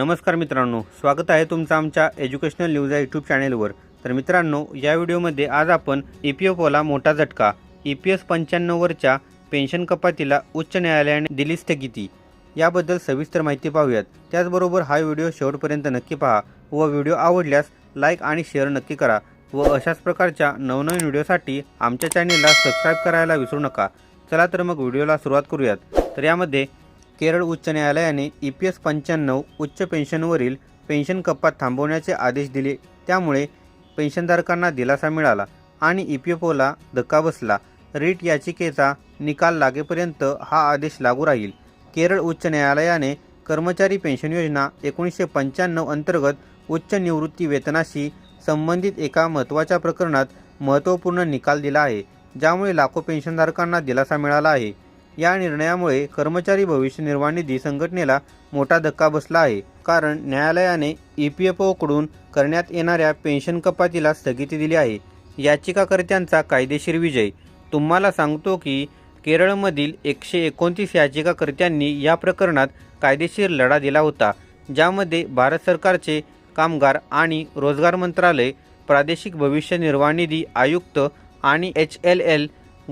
नमस्कार मित्रांनो स्वागत आहे तुमचं आमच्या एज्युकेशनल न्यूज या यूट्यूब चॅनेलवर तर मित्रांनो या व्हिडिओमध्ये आज आपण ई पी एफ ओला मोठा झटका ई पी एस पंच्याण्णववरच्या पेन्शन कपातीला उच्च न्यायालयाने दिली स्थगिती. याबद्दल सविस्तर माहिती पाहूयात. त्याचबरोबर हा व्हिडिओ शेवटपर्यंत नक्की पहा व व्हिडिओ आवडल्यास लाईक आणि शेअर नक्की करा व अशाच प्रकारच्या नवनवीन व्हिडिओसाठी आमच्या चॅनेलला सबस्क्राईब करायला विसरू नका. चला तर मग व्हिडिओला सुरुवात करूयात. तर यामध्ये केरळ उच्च न्यायालयाने ई पी एस पंच्याण्णव उच्च पेन्शनवरील पेन्शन कपात थांबवण्याचे आदेश दिले. त्यामुळे पेन्शनधारकांना दिलासा मिळाला आणि ई पी एफ ओला धक्का बसला. रीट याचिकेचा निकाल लागेपर्यंत हा आदेश लागू राहील. केरळ उच्च न्यायालयाने कर्मचारी पेन्शन योजना एकोणीसशे पंच्याण्णव अंतर्गत उच्च निवृत्ती वेतनाशी संबंधित एका महत्त्वाच्या प्रकरणात महत्त्वपूर्ण निकाल दिला आहे ज्यामुळे लाखो पेन्शनधारकांना दिलासा मिळाला आहे. या निर्णयामुळे कर्मचारी भविष्य निर्वाह निधी संघटनेला मोठा धक्का बसला आहे. कारण न्यायालयाने ई पी एफ ओकडून करण्यात येणाऱ्या पेन्शन कपातीला स्थगिती दिली आहे. याचिकाकर्त्यांचा कायदेशीर विजय. तुम्हाला सांगतो की केरळमधील एकशे एकोणतीस याचिकाकर्त्यांनी या प्रकरणात कायदेशीर लढा दिला होता ज्यामध्ये भारत सरकारचे कामगार आणि रोजगार मंत्रालय प्रादेशिक भविष्य निर्वाह निधी आयुक्त आणि H L L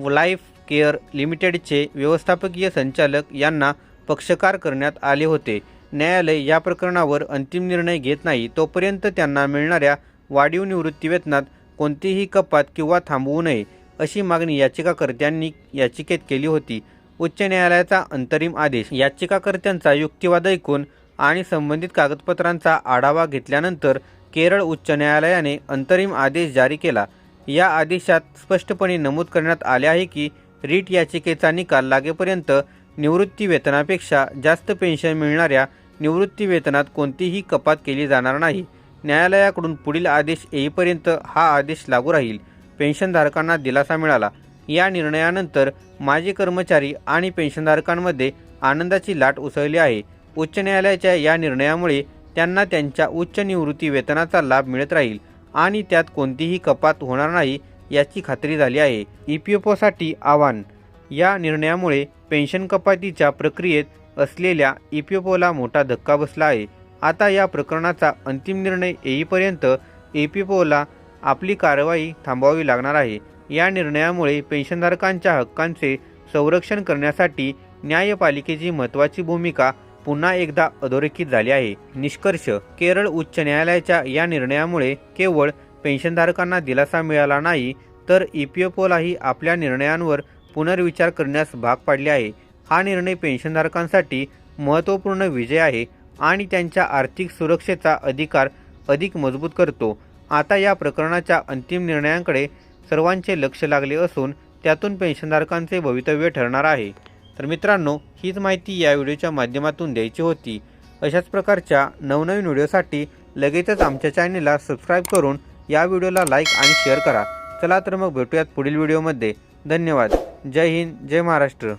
life care लिमिटेडचे व्यवस्थापकीय संचालक यांना पक्षकार करण्यात आले होते. न्यायालय या प्रकरणावर अंतिम निर्णय घेत नाही तोपर्यंत त्यांना मिळणाऱ्या वाढीव निवृत्तीवेतनात कोणतीही कपात किंवा थांबवू नये अशी मागणी याचिकाकर्त्यांनी याचिकेत केली होती. उच्च न्यायालयाचा अंतरिम आदेश याचिकाकर्त्यांचा युक्तिवाद ऐकून आणि संबंधित कागदपत्रांचा आढावा घेतल्यानंतर केरळ उच्च न्यायालयाने अंतरिम आदेश जारी केला. या आदेशात स्पष्टपणे नमूद करण्यात आले आहे की रीट याचिकेचा निकाल लागेपर्यंत निवृत्ती वेतनापेक्षा जास्त पेन्शन मिळणाऱ्या निवृत्ती वेतनात कोणतीही कपात केली जाणार नाही. न्यायालयाकडून पुढील आदेश येईपर्यंत हा आदेश लागू राहील. पेन्शनधारकांना दिलासा मिळाला. या निर्णयानंतर माजी कर्मचारी आणि पेन्शनधारकांमध्ये आनंदाची लाट उसळली आहे. उच्च न्यायालयाच्या या निर्णयामुळे त्यांना त्यांच्या उच्च निवृत्ती वेतनाचा लाभ मिळत राहील आणि त्यात कोणतीही कपात होणार नाही याची खात्री झाली आहे. ई पी एफ ओसाठी आव्हान. या निर्णयामुळे पेन्शन कपातीच्या प्रक्रियेत असलेल्या ई पी एफ ओला मोठा धक्का बसला आहे. आता या प्रकरणाचा अंतिम निर्णय येईपर्यंत ए पी एफ ओला आपली कारवाई थांबवावी लागणार आहे. या निर्णयामुळे पेन्शनधारकांच्या हक्कांचे संरक्षण करण्यासाठी न्यायपालिकेची महत्त्वाची भूमिका पुन्हा एकदा अधोरेखित झाली आहे. निष्कर्ष केरळ उच्च न्यायालयाच्या या निर्णयामुळे केवळ पेन्शनधारकांना दिलासा मिळाला नाही तर ई पी एफ ओलाही आपल्या निर्णयांवर पुनर्विचार करण्यास भाग पाडले आहे. हा निर्णय पेन्शनधारकांसाठी महत्त्वपूर्ण विजय आहे आणि त्यांच्या आर्थिक सुरक्षेचा अधिकार अधिक मजबूत करतो. आता या प्रकरणाच्या अंतिम निर्णयांकडे सर्वांचे लक्ष लागले असून त्यातून पेन्शनधारकांचे भवितव्य ठरणार आहे. तर मित्रांनो हीच माहिती या व्हिडिओच्या माध्यमातून द्यायची होती. अशाच प्रकारच्या नवनवीन व्हिडिओसाठी लगेचच आमच्या चॅनेलला सबस्क्राईब करून या व्हिडिओला लाईक आणि शेअर करा. चला तर मग भेटूयात पुढील व्हिडिओमध्ये. धन्यवाद. जय हिंद जय महाराष्ट्र.